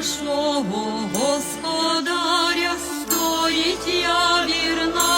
нашого господаря стоїть я вірна.